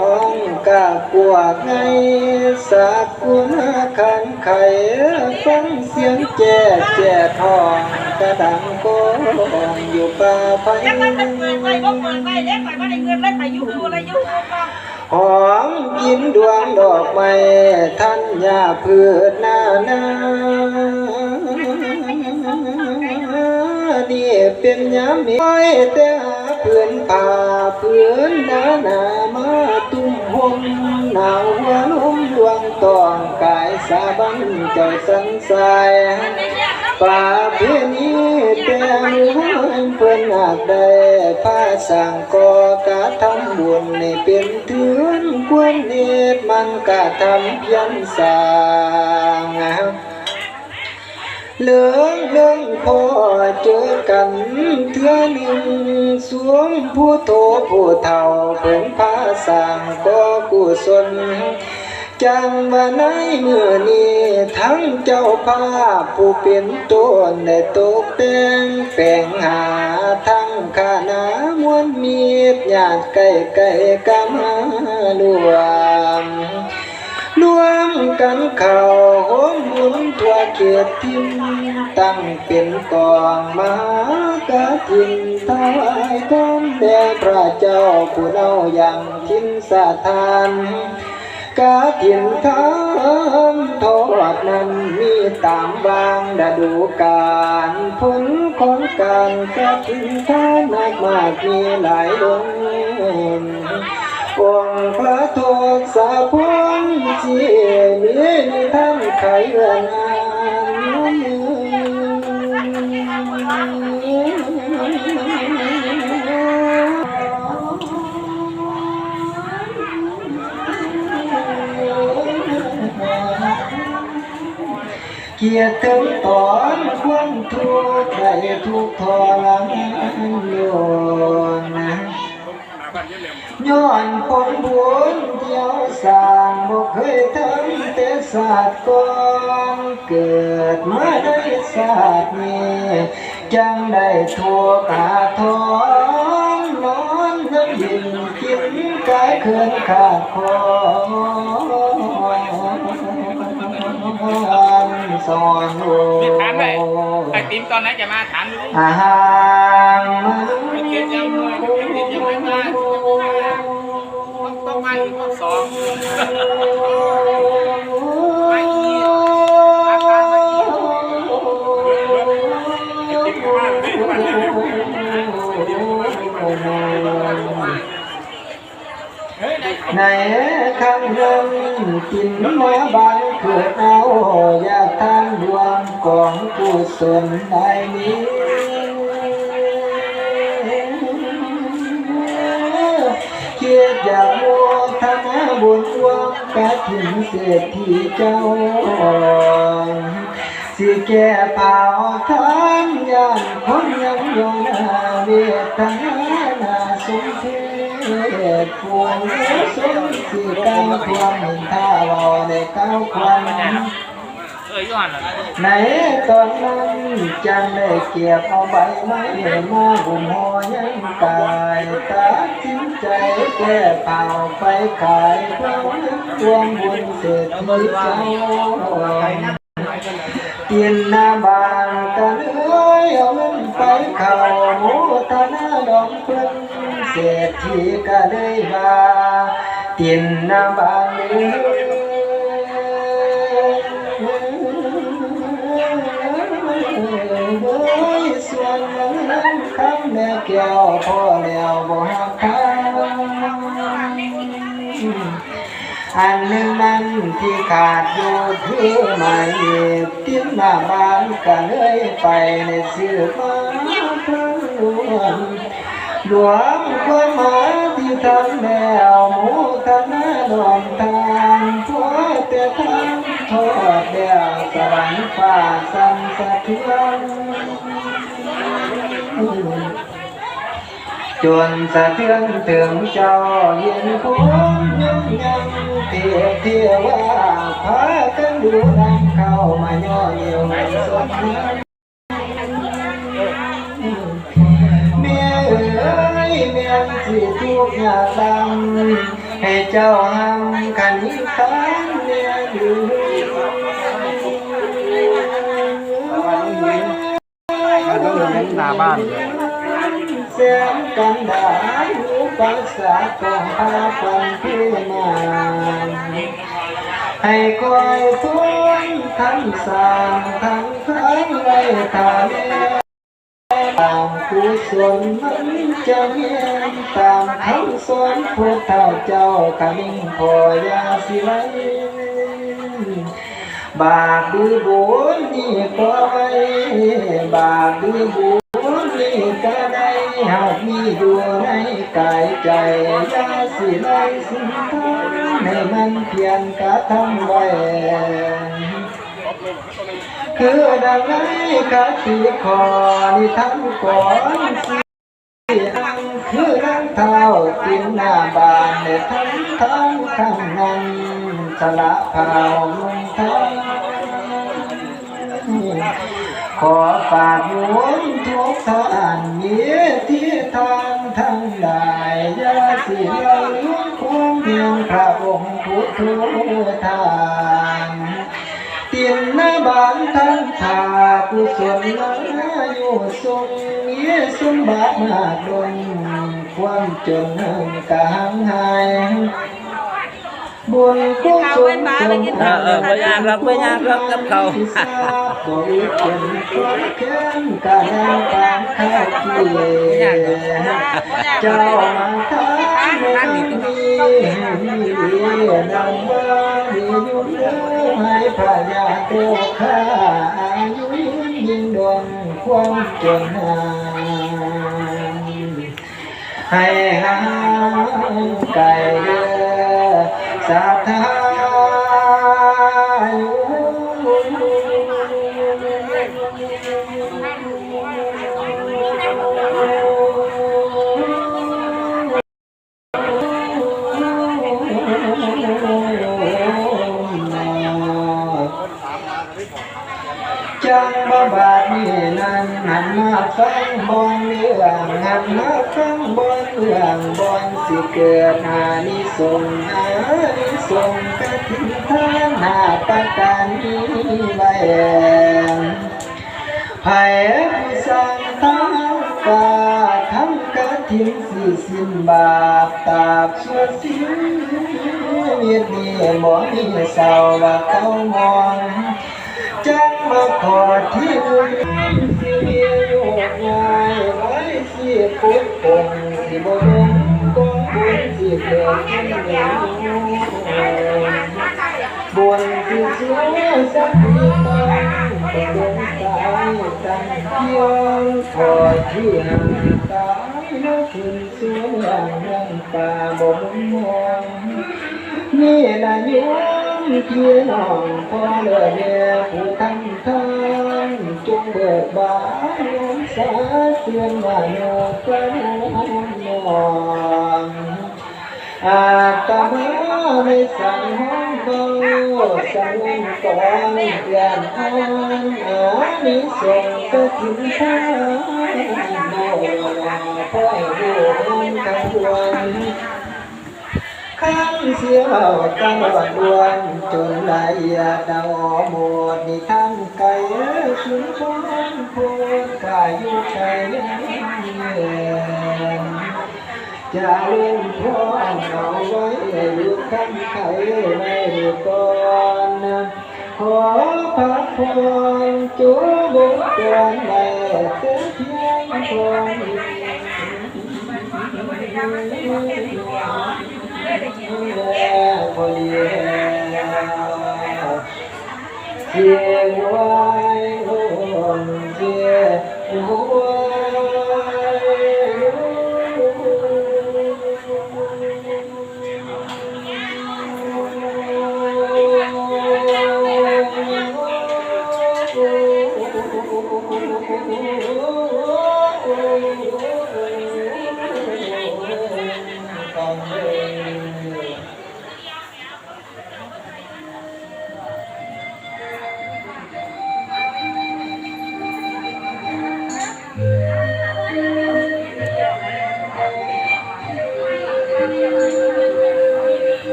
ห้องกะกวกไงสักกุณขันไขฟังเสียงแจ้แจ้ทองกระดังโกงอยู่ป่าไผ่ยังมันเปิดไปก็เปิดไปเล็กไปไม่ได้เงินแล้วไปยุ่งอะไรยุ่งก็หอมกินดวงดอกไม้ท่านยาพืชหน้านานี่เป็นยามมีอ้อแต่หาเพื่อนป่าเพื่อนหนาหนามา มหนาวหัวลมดวงตองกายสาบันเจ้าสันสายป่าเพื่อนี้แต่มือเพื่อนอาจได้ผ้าสั่งก่อกะทำบุญในเป็นเถือนควรเนตมันกะทำเพียนสางาง เลื่องเลื่องพอเจอกันเทื่อหนึ่งสวมผู้โตผู้เฒ่าเป็นพาสั่งก็กุศลจังว่าในเมื่อนี้ทั้งเจ้าภาพผู้เป็นต้นได้ตกแต่งแปลงหาทั้งคณะมวลมีดญาติใกล้ใกล้กันมารวม รวมกันเข้าโหมบุญทั่วเขตทิมตั้งเป็นกองมากฐินถวายทานแด่พระเจ้าผู้เนาอย่างทิ้นสถานกาถินทำโทษนั้นมีตามบางดาดูการผลของการกาถินทานมากมากมีหลายดง องพระโทษสาพุนจีมีมีท่านไขเรื่องงเกียรติตอนความทุกข์ได้ทุกทรมานโยนนะ ย้อนผลบุญเที่ยวสร้างบ่เคยทำแต่ศาสตร์ก่อนเกิดมาได้ศาสตร์นี้จังได้ทั่วกาทองนอนน้ำยินกินกายเคืนขาดคอสอนโอมีถามเลยไอติมตอนไหนจะมาถามดูดิอาหารมันไอ้ ติมยังไอ้ติมยังไม่มาต้องมาอีกรอบสอง ที่เจ้าสิแก่เป่าทานยานคนยังยงนาเวทนานาสมเทศพวงสมสิก้าวความเห็นท่าเราในก้าวความ ยย้อนอะในตอนนั้นจังได้เก็บเอาใบไม้มาหุ่มห่อยังกายตัดสินใจแก้เผาไปขายเพราะรวมบุญเศรษฐีเจ้ากินน้ำบานกันเอ้ยเอาเงินไปเข้าหมูทนาดอกเพิ่นเศรษฐีก็ได้มากินน้ำบานเอ้ย ส่วนนั้นคำแม่แก้วพอแล้วบ่หักเขาอันหนึ่งนั้นที่ขาดอยู่คือหมายเหตุติดหน้าบ้านก็เลยไปในสื่อมาพระหลวงหลวงความหมาที่ทำแล้วหมูทนาดอมทานเพราะแต่ทำ โทษเดียวสวรรค์ฟ้าสั่นสะเทือนจนสะเทือนถึงเจ้าเย็นคงยังยังเทียเทียว่าพากันดูนำเข้ามาย่อเยี่ยวสดเมียเอ๋ยเมียสิทุกข์ยากลำให้เจ้าหำขันนิทานเมียดู หน้าบ้านเสียงกันดาลูภาษาของพาฟังพี่มาให้คอยทวนทั้งสามทั้งทั้งไว้ทาเมียตามกุศลมันจะเวียนตามคำสอนพุทธเจ้าคนิ่งพอยาสิไลบาปดือบุญาสิไลสิ่งทั้งให้มันเพียรกระทำไว้คือดังไงคติขอนิทานก่อนสิอังคือดังเท้าตินหน้าบานในทั้งทั้งทั้งนั้นสละเผามุงทั้งขอฝากหนุนทุกท่านมีที่ทางทั้ง หลายอยาสิไหลความเพียงพระองค์พุทธทานตีนนาบานทันทากุศลนาอยู่ทรงเยสมบัติมากดนความจนกะหังหาย บุญกุศลจงเออเออบ่ยากหรอกบ่ยากหรอกกับเขาบริเกียนความแค้นกะนังปานข้าวเกียเจ้ามาทานในนี้มีนางว่ามีอยู่เนื้อให้พระยาโตข้าอายุยิ่งดวงความจนหายให้ห่างไก ลเด้อสาธาอยู่จังบ่บาดนี้นั้นหันมาาประการนี้ไว้ไผผู้สร้างทางกาทำกะทินสิสิ้นบาปตาบชั่วสิ้นเวียดีบ่มีเศร้าว่าเขามองจังมาขอที่บุญสิเมียโยกง่ายไว้สิปุกปงสิบ่ลงกองบุญสิเกิดขึ้นเดียวบุญสิสวยสักทีต้องก็ลงตายตั้งเพียห่างตายแล้ว ขึ้นสวยอย่างนั้นป่าบ่มุนมองนี่นะโยมพี่น้องพ่อเลือแม่ผู้ทำทานจงเบิกบานโยมสา เตือนว่าโยกระนองอาตมาไม่สั่งห้องเบาสั่งเงินก่อนยานอ่านอานิสงก็ถึงทางโมพ่อให้ดูมันกังวลข้างเสียวจังวัดดวนจนละเอียดเดาหมดนิทานไก่ชุนชนพูดกายอยู่ใจจะลืมพร้อมเอาไว้อยู่ข้างไข่ในก่อ นขอพักผ่อนจูบุกกวนในเสียเพียงคนเ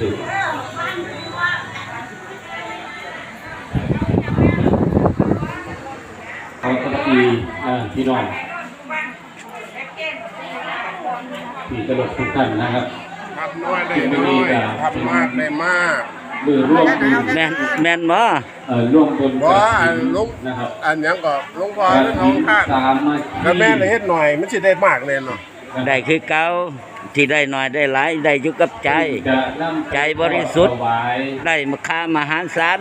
สิบเอาตะกีอ่าพี่น้องพี่ตลกทุกท่านนะครับทำน้อยได้น้อยทำมากเลยมากมือร่วมแมนแมนบ่เออร่วมบนญบ่ลุงนะครับอันยังก็ลุงพอเรื่องข้านสาแล้วแม่เลยเฮ็ดหน่อยมันจะได้มากเลยเนาะได้คือเก่า ที่ได้น้อยได้หลายได้อยู่กับใจจะนำใจบริสุทธิ์ถวายได้มาค่ามหาศาล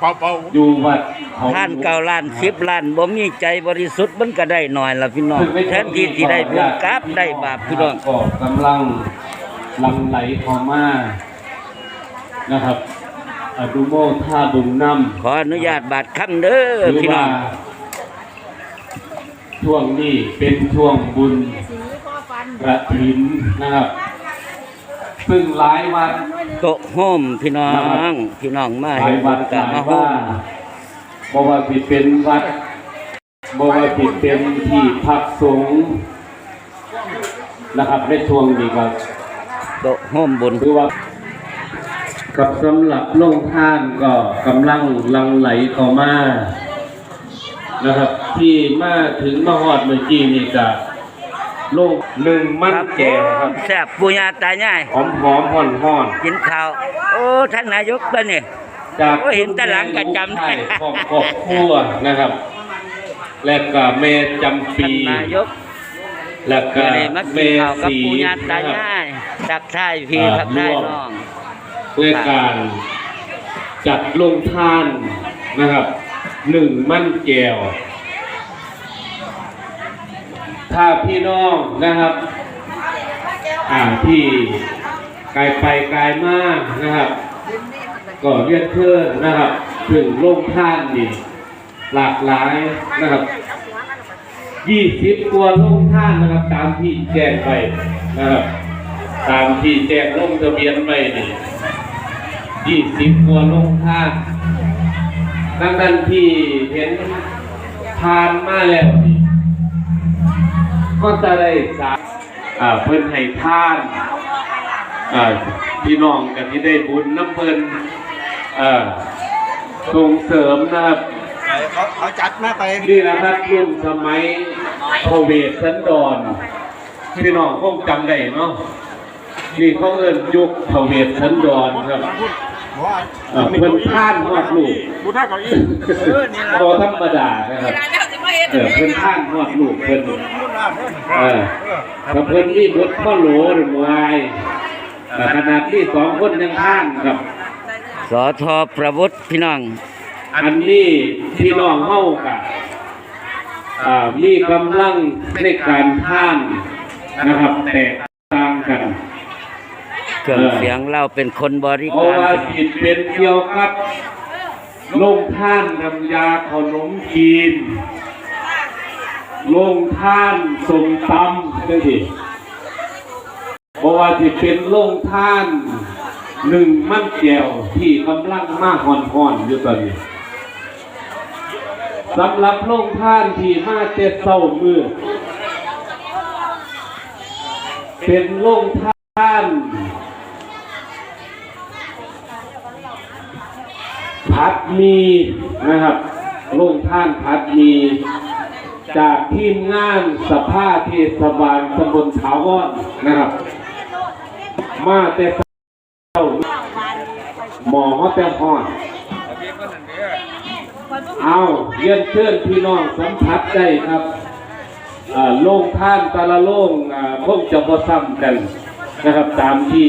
เป่าเป่าอยู่วัดเขาท่านเก้าล้านสิบล้านบ่มีใจบริสุทธิ์มันก็ได้น้อยล่ะพี่น้องแทนที่ที่ได้บุญกราบได้บาปพี่น้องก็กำลังหลังไหลเข้ามานะครับอดุโมท่าบุญนำขออนุญาตบาทคำเด้อหรือพี่น้ว่าองช่วงนี้เป็นช่วงบุญ กระถินนะครับซึ่งหลายวัดโตะโฮมพี่น้องพี่น้องมาหลาเห็ยนวับุดญหกับลายมาโฮว่ามบ่ว่าสิเป็นวัดบ่ว่าสิเป็นที่พักสงฆ์นะครับในช่วงนี้ก็โตะโฮมบุญคือว่ากับสำหรับโรงทานก็กำลังหลังไหลเข้ามานะครับ ที่มาถึงมาฮอดเมื่อกี้นี่ก็โลงหนึ่งมันแก่ครับแซ่บปุญญาตายายหอมหอมห่อนห่อนกินข้าว โอ้ท่านนายกตัวนี้จากโอ้เห็นแต่หลังก็จำได้ครอบครอบครัวนะครับ และก็แม่จำปีท่านนายกและก็ก็เลยมากินแม่ข้าวกับสีปุญญาตานะครับยายทักทายพี่อ่าทักทายร่วมน้องด้วยการจัดลงทานนะครับหนึ่งมั่นแก้ว ถ้าพี่น้องนะครับอ่าที่ไกลไปไกลมากนะครับ ก็เรียนเชิญนนะครับถึงโลงท่านนี่หลากหลายนะครับยี่สิบตัวลงท่านนะครับ ตามที่แจ้งไปนะครับ ตามที่แจ้งลงทะเบียนไว้นี่ยี่สิบตัวลงท่านดังนั้นที่เห็นทานมาแล้ว ก็จะได้สามอ่าเพิ่นให้ทานอ่าพี่น้องกันที่ได้บุญน้ำเพิ่นอ่าส่งเสริมนะครับเขาเขาจัดมาไปนี่นะครับรุ่นสมัยโควิดสันดอนพี่น้องคงจำได้เนาะนี่เขาเอิ้นยุคโควิดสันดอนครับอ่าเพิ่นท่านฮอดลูกบูท่าเก้าอี้บ่ธรรมดานะครับเวลาแล้วสิมาเฮ็ดเออเพิ่นท่านฮอดลูกเพิ่น เออถ้าเพิ่นมีบทพ่อโหลหรือวายแต่ขนาดที่สองคนยังท่านครับสอทอประวุฒิพี่น้อง อันนี้พี่น้องเฮากับอ่ามีกำลังในการท่านนะครับแตกต่างกันเครื่องเสียงเราเป็นคนบริเพราะการว่าจิตเป็นเกี่ยวกับลงท่านน้ำยาขนมจีน ลงท่านสมตำจังซี่เพราะว่าที่เป็นลงท่านหนึ่งมันแก้วที่กำลังมาห่อนๆอนอยู่ตอนนี้สำหรับโรงท่านที่มาเจ็ดเศร้ามือเป็นโรงท่านพัดมีนะครับโรงท่านพัดมี จากทีมงานสภาเทศบาลตำบลถาวรนะครับ มาแต่เศร้าหมอเขาแต่หอดเอาเยี่ยนเชิญพี่น้องสัมผัสได้ครับอ่าโล่งท่านแตะละโล่งอ่าคงจะพอซ้ำกันนะครับตามที่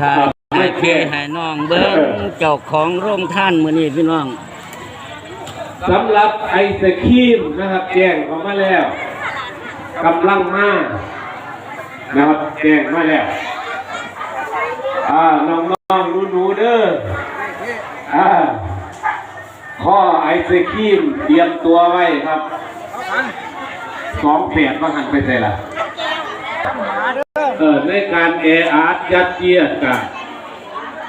ถ้าอ่าให้เคให้น้องเบิ้งเจ้าของโรงท่านมื้อนี้พี่น้อง สำหรับไอศครีมนะครับแจ้งเขามาแล้วกำลังมานะครับแจ้งมาแล้วอ่าน้องๆหนูๆเด้ออ่าข้อไอศครีมเตรียมตัวไว้ครับสองแปดว่าหันไปใส่ละเออในการเออาร์ยัดเยียดกัน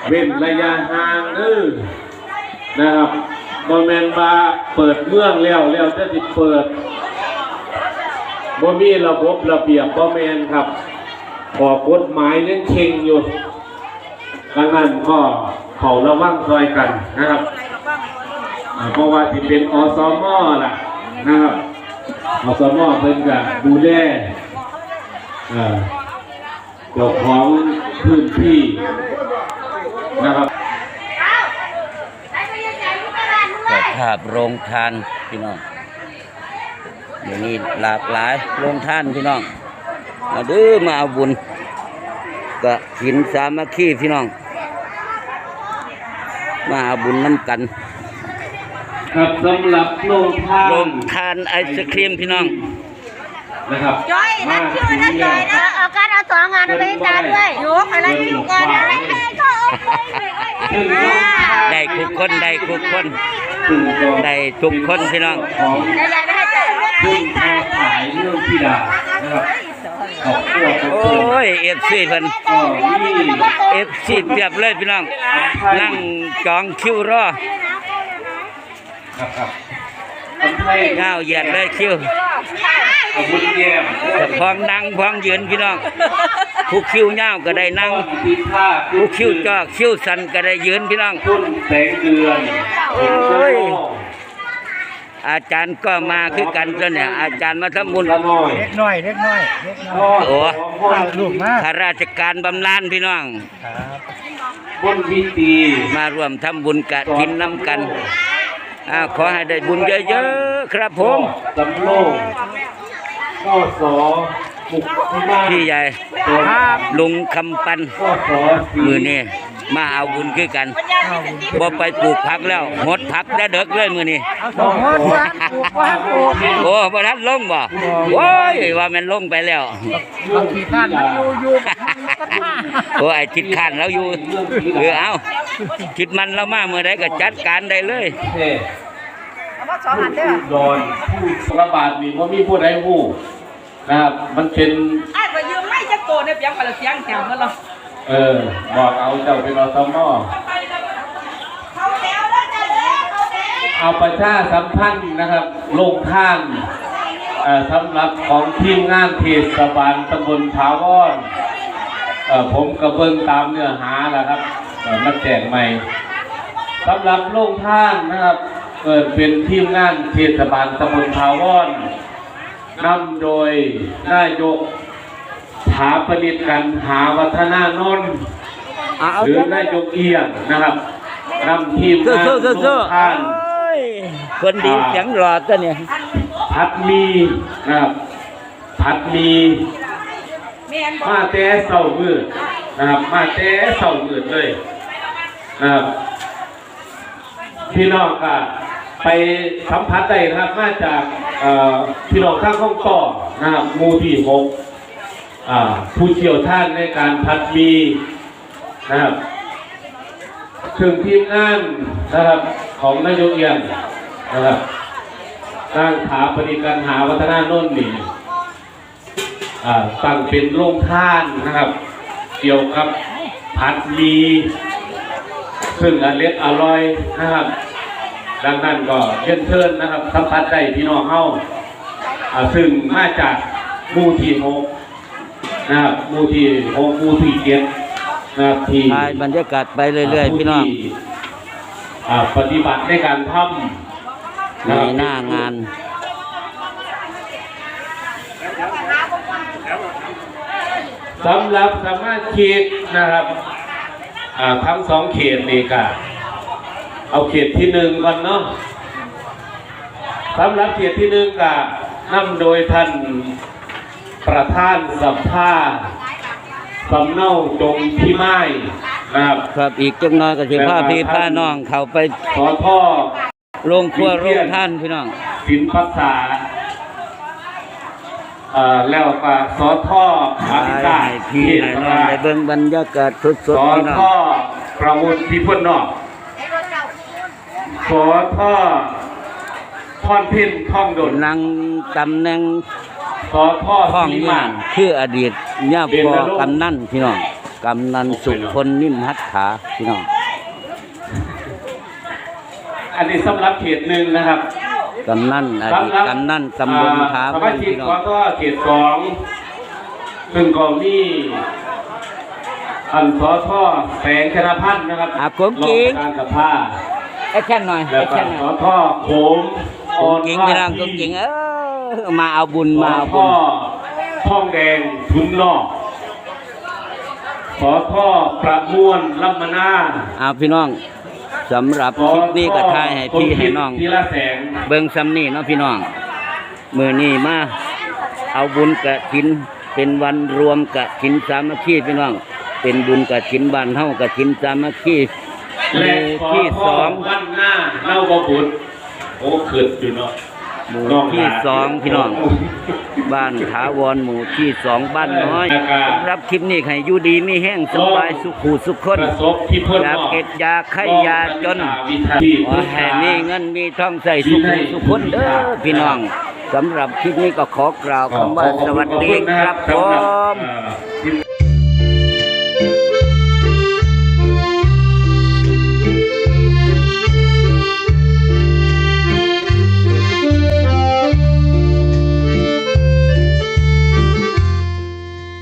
เว้นระยะห่างเออนะครับ บอแมนบาเปิดเมืองแล้วแล้วจะติดเปิดบ่มีระบบระเบียบบอแมนครับขอกฎหมายยังเข่งอยู่ดังนั้นก็เขาระวังซอยกันนะครับเพราะว่าที่เป็นอสมล่ะนะครับอสมอเพิ่นก็ดูแลเอ่อเจ้าของพื้นที่นะครับ เจ้าภาพโรงทานพี่น้องเดี๋ยวนี้หลากหลายโรงทานพี่น้อง มาเด้อมาเอาบุญกะหินสามัคคีพี่น้อง มาเอาบุญน้ำกัน ครับสำหรับโรงทานโรงทานไอศครีมพี่น้อง นะครับจอยนั่นชื่อนั่นจอยนะเอาการเอาสองงานเอาไปให้จานด้วยอยู่อะไรไม่อยู่ก่อนนะไม่ให้ก็เอาไปเลยซึ่งโรงทานได้ทุกคนได้ทุกคนซึ่งก็ได้ทุกคนพี่น้องของแต่ยายไม่ให้จานซึ่งแม่ขายเรื่องพิดานะครับขอบคุณขอบโอคุณ้ยเอฟซีเพิ่นก็นี่เอฟซีเปรียบเลยพี่น้องนั่งจองคิวรอครับครับ คนไทยเงาวเหยียดเลยคิวขอบคุณแย้มแต่พองนั่งพองยืนพี่น้องผู้คิวเงาวก็ได้นั่งทีท่าผู้คิวจอกคิวสันก็ได้ยืนพี่น้องทุ่นแสงเดือนโอ้ยอาจารย์ก็มาคือกันตัวเนี่ย อาจารย์มาทำบุญละน้อยเล็กน้อยเล็กน้อยเล็กน้ทอยอดโอ้เอาลูกมาข้าราชการบำนาญพี่น้องครับบนพิธีมาร่วมทำบุญกะทินน้ำกัน อาขอให้ได้บุญเยอะๆครับผมสำโรงก็สอบุกที่บ้านพี่ใหญ่ครับลุงคำปันก็สอสีมือนี่มาเอาบุญคือกันบ่ไปปลูกผักแล้วหดผักได้เด็กเลยมือนี่เอาสองหดวันปลูกวันปลูกโอ้บ่ทันลงบ่โอ้ยว่ามันลงไปแล้วบางทีท่านมันอยู่อยู่กันมาโอ้ไอ้ทิดขานเราอยู่เออเอา ทิดมันเรามาเมื่อใดก็จัดการได้เลยเท่ผู้ดอนผู้ระบาดมีว่ามีผู้ใดผู้นะครับ มันเป็น ไอ้ไปยืมไม่จะโกนเนี่ยเปียงไปละเสียงแถวเมื่อเราเออ บอกเอาเจ้าเป็นอสมอเขาแล้วแล้วจะแล้วเขาแล้วเอาประชาสัมพันธ์นะครับ ลงท่านเอ่อสำหรับของทีมงานเทศบาลตำบลทาวอนเอ่อผมกระเบื้องตามเนื้อหาแหละครับเอ่อ มาแจกใหม่สำหรับลงท่านนะครับเกิดเป็นทีมงานเทศบาลตำบลทาวอนนำโดยนายกถาปนิตกันหาวัฒนานนท์เอาหรือนายกเอียงนะครับนำทีมสู้งานสู้ลสู้งสู้ท่านคนดีเสียงหลอดตัวเนี่ยพัดมีนะครับพัดมีเมียนบอกมาแต่เศร้ามืดนะครับมาแต่เศร้ามืดเลยนะครับ พี่น้องก็ไปสัมผัสได้นะครับมาจากพี่น้องข้างห้องต่อนะครับมูที่หกผู้เชี่ยวชาญในการพัดมีนะครับถึงทีมงานนะครับของนายกเอียนนะครับสร้งถาปฏิการหาวัฒนานนท์นี่อ่าตั้งเป็นโรงท่านนะครับ เกี่ยวกับผัดหมี ซึ่งอเล็ดอร่อยนะครับ ดังนั้นก็เชิญเชิญนะครับสัมผัสได้พี่น้องเฮาอ่าซึ่งมาจากหมู่ที่หกนะครับหมู่ที่หกหมู่ที่เจ็ดนะครับที่ถ่ายบรรยากาศไปเรื่อยๆพี่น้องที่อ่าปฏิบัติในการทำในหน้างานสำหรับสมาชิกนะครับอ่า ทั้งสองเขตนี่ก็เอาเขตที่หนึ่งก่อนเนาะสำหรับเขตที่หนึ่งก็นำโดยท่านประธานสัมภาสำเนาจงที่ไม้นะครับครับอีกจังน้อยก็สิพาพี่พาน้องเขาไปสอท่อโรงครัวโรงท่านพี่น้องสินภาษา เอ่อแล้วก็สอท่ออถ่าภิยษาให้พี่ให้น้องได้เบิ่งบรรยากาศสดสอๆพี่น้องท่อประมุนที่พุ่นนอกสอท่อท่อนพินท่องดนนั่งตำแหน่งสอท่อห้องสีนี่มานั่นคืออดีตย่าพอกำนันพี่น้องกำนันสุคนนิ่มหัตถาพี่น้องอันนี้สำหรับเขตหนึ่งนะครับ กำนันอดีตสำหรับกำนันตำบลอ่ท้าสบมานชิกพี่น้อสองท่อเขตสองซึ่งก็มีอันสอท่อแสงชนพันธ์นะครับอะผมจริงรอการกับผ้าแอคชั่นหน่อยแล้แอวคก็ชั่นหน่สออยท่อโขมกุ้งกิ้งพี่น้องที่กุ้งกิ้งเอ้ยอมาเอาบุญขมาอเอาบุท่อญท่องแดงทุนนอกขอท่อประมวลลัมมนาเอาพี่น้อง สำหรับขอคลิปนี้ก็ท่อทายให้พี่ให้น้องทีละแสงเบิ่งซ้ำนี่เนาะพี่น้องมือนี้มาเอาบุญกะถิน เป็นวันรวมกะถินสามัคคีพี่น้อง เป็นบุญกะถินบ้านเฮากะถินสามัคคีหและมู่ขอที่ท่สอองวันหน้าเล่าบบุญโอ้ขึ้นอยู่เนาะ หมู่ที่สองพี่น้อง บ้านถาวรหมู่ที่สองบ้านน้อยสำหรับคลิปนี้ให้อยู่ดีมีแห้งสบายสุขหูสุขคนประสบที่เพิ่นอยากมอบเก็ดอยากไข้ยาจนวิธีขอให้มีเงินมีทองใส่สุขหูสุขคนเด้อพี่น้องสำหรับคลิปนี้ก็ขอกล่าวคำว่าสวัสดีครับผสำหรับมเอ่อ